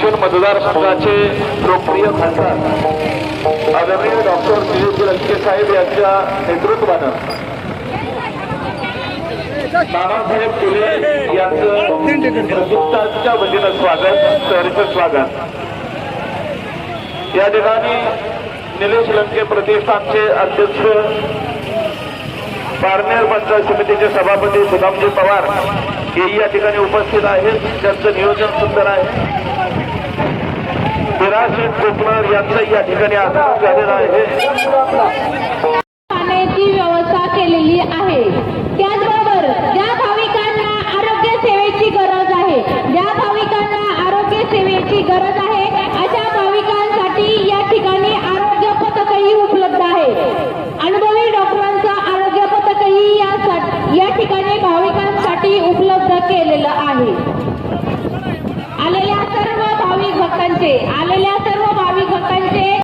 शिक्षण मतदारसंघाचे लोकप्रिय खासदार. आदरणीय डॉक्टर दिलीप लंके साहेब यांच्या नेतृत्वानं बाबासाहेब फुले यांचं हिंदुस्थानच्या वतीनं स्वागत सहरीचं स्वागत. या ठिकाणी निलेश लंके प्रतिष्ठानचे अध्यक्ष पारनेर पंचायत समितीचे सभापती सुदामजी पवार हेही या ठिकाणी उपस्थित आहेत. त्यांचं नियोजन सुंदर आहे. विराज कोकणर यांचं या ठिकाणी आगमन झालेलं आहे. पाण्याची व्यवस्था केलेली आहे. त्याचबरोबर ज्या भाविकांना आरोग्य सेवेची गरज आहे ज्या भाविकांना आरोग्य सेवेची गरज आहे अशा भाविकांसाठी या ठिकाणी आरोग्य पथकही उपलब्ध आहे. अनुभवी डॉक्टरांचं आरोग्य पथकही या ठिकाणी भाविकांसाठी उपलब्ध केलेलं आहे. आलेल्या